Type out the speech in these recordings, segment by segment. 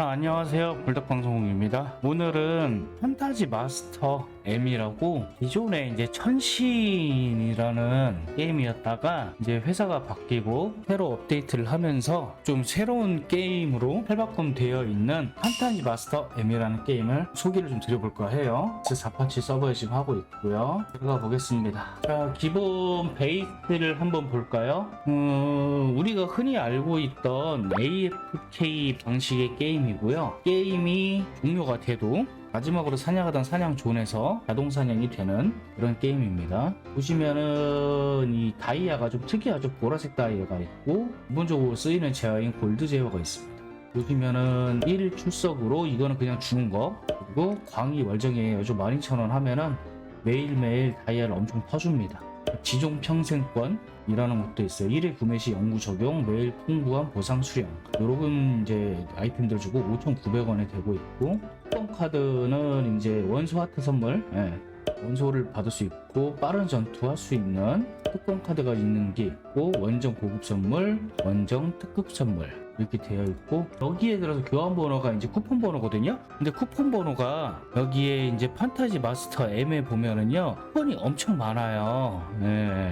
자, 안녕하세요. 불닭방송국입니다. 오늘은 판타지 마스터 M이라고 기존에 이제 천신이라는 게임이었다가 이제 회사가 바뀌고 새로 업데이트를 하면서 좀 새로운 게임으로 탈바꿈 되어 있는 판타지 마스터 M이라는 게임을 소개를 좀 드려볼까 해요. 그래서 4파치 서버에 지금 하고 있고요. 들어가 보겠습니다. 자, 기본 베이스를 한번 볼까요? 음, 우리가 흔히 알고 있던 AFK 방식의 게임이고요. 게임이 종료가 돼도 마지막으로 사냥하던 사냥 존에서 자동 사냥이 되는 그런 게임입니다. 보시면은 이 다이아가 좀 특이하죠. 보라색 다이아가 있고 기본적으로 쓰이는 제어인 골드 제어가 있습니다. 보시면은 1 출석으로 이거는 그냥 주는 거 그리고 광희 월정이에요. 좀 12,000원 하면은 매일매일 다이아를 엄청 퍼줍니다. 지종 평생권이라는 것도 있어요. 1회 구매 시 영구 적용, 매일 풍부한 보상 수령. 요런 이제 아이템들 주고 5,900원에 되고 있고, 쿠폰 카드는 이제 원소 하트 선물, 예. 원소를 받을 수 있고, 빠른 전투할 수 있는 특권 카드가 있는 게 있고, 원정 고급 선물, 원정 특급 선물. 이렇게 되어 있고 여기에 들어서 교환 번호가 이제 쿠폰 번호거든요. 근데 쿠폰 번호가 여기에 이제 판타지 마스터 M에 보면은요 쿠폰이 엄청 많아요. 네.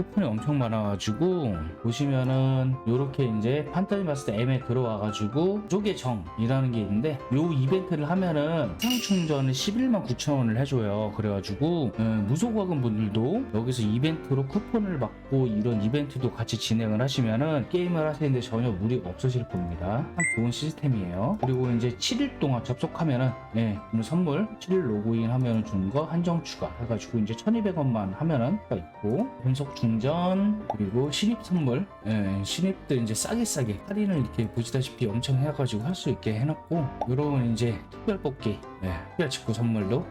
쿠폰이 엄청 많아가지고 보시면은 요렇게 이제 판타지 마스터 M에 들어와가지고 쪽의 정이라는 게 있는데 요 이벤트를 하면은 상 충전을 11만 9천 원을 해줘요. 그래가지고 예, 무소과금 분들도 여기서 이벤트로 쿠폰을 받고 이런 이벤트도 같이 진행을 하시면은 게임을 하시는데 전혀 무리가 없으실 겁니다. 참 좋은 시스템이에요. 그리고 이제 7일 동안 접속하면은 예, 오늘 선물 7일 로그인 하면은 주는 거 한정 추가 해가지고 이제 1200원만 하면은 가 있고 분석 충전 그리고 신입 선물. 예, 신입들 이제 싸게 싸게 할인을 이렇게 보시다시피 엄청 해가지고 할 수 있게 해놨고 요런 이제 특별 뽑기 예, 특별 직구 선물로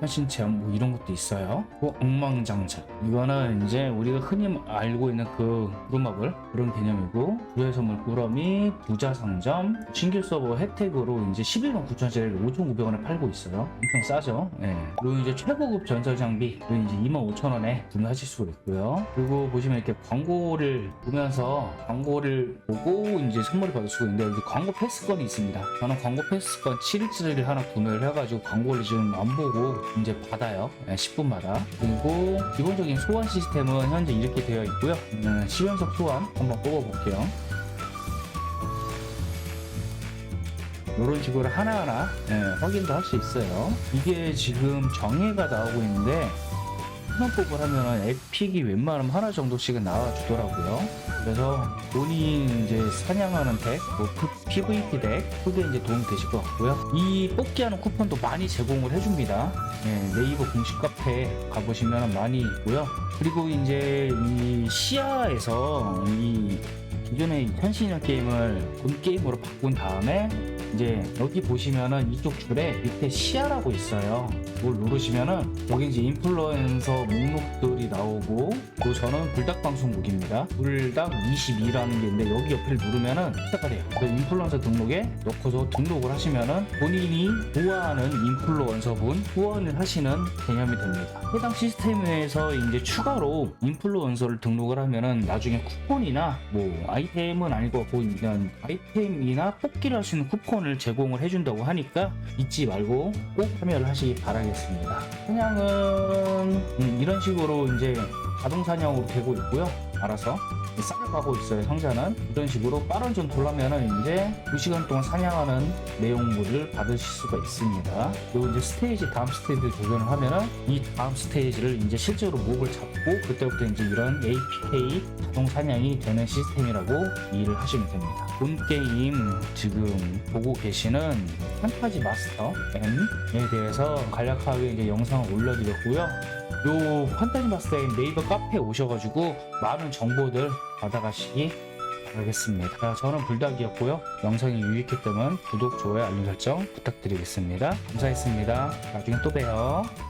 현신 체험 뭐 이런 것도 있어요. 그 엉망장자 이거는 이제 우리가 흔히 알고 있는 그 부루마블 그런 개념이고 부의 선물 꾸러미 부자 상점 신규 서버 혜택으로 이제 11만 9천짜리를 5,900원에 팔고 있어요. 엄청 싸죠. 예. 그리고 이제 최고급 전설 장비 그 이제 2만 5천 원에 구매하실 수가 있고요. 그리고 보시면 이렇게 광고를 보면서 광고를 보고 이제 선물을 받을 수가 있는데 여기 광고 패스권이 있습니다. 저는 광고 패스권 7일짜리를 하나 구매를 해가지고 광고를 지금 안 보고 이제 받아요. 네, 10분마다. 그리고 기본적인 소환 시스템은 현재 이렇게 되어 있고요. 음, 10연속 소환 한번 뽑아볼게요. 이런 식으로 하나하나 예, 확인도 할 수 있어요. 이게 지금 정예가 나오고 있는데 한번뽑을 하면은 에픽이 웬만하면 하나 정도씩은 나와주더라고요. 그래서 본인 이제 사냥하는 덱, 뭐 PVP 덱, 그게 이제 도움이 되실 것 같고요. 이 뽑기하는 쿠폰도 많이 제공을 해줍니다. 예, 네이버 공식 카페 가보시면 많이 있고요. 그리고 이제 이 시야에서 이 기존의 현신형 게임을 본 게임으로 바꾼 다음에 이제 여기 보시면은 이쪽 줄에 밑에 시야라고 있어요. 그걸 누르시면은 여기 이제 인플루엔서 목록들이 나오고 또 저는 불닭 방송국입니다. 불닭 22라는 게 있는데 여기 옆을 누르면은 시작가 돼요. 그 인플루엔서 등록에 넣고서 등록을 하시면은 본인이 좋아하는 인플루언서분 후원을 하시는 개념이 됩니다. 해당 시스템에서 이제 추가로 인플루언서를 등록을 하면은 나중에 쿠폰이나 뭐 아이템은 아니고 그냥 아이템이나 뽑기를 할 수 있는 쿠폰을 제공을 해준다고 하니까 잊지 말고 꼭 참여를 하시기 바라겠습니다. 사냥은 음, 이런 식으로 이제 자동 사냥으로 되고 있고요. 알아서 쌓여가고 있어요. 상자는 이런 식으로 빠른 전투를 하면은 이제 2시간 동안 사냥하는 내용물을 받으실 수가 있습니다. 그리고 이제 스테이지 다음 스테이지를 도전을 하면은 이 다음 스테이지를 이제 실제로 몹을 잡고 그때부터 이제 이런 APK 자동 사냥이 되는 시스템이라고 이해를 하시면 됩니다. 본 게임 지금 보고 계시는 판타지 마스터 M에 대해서 간략하게 이제 영상을 올려드렸고요. 요 판타지 마스터의 네이버 카페에 오셔가지고 많은 정보들 받아가시기 바라겠습니다. 자, 저는 불닭이었고요. 영상이 유익했다면 구독, 좋아요, 알림 설정 부탁드리겠습니다. 감사했습니다. 나중에 또 봬요.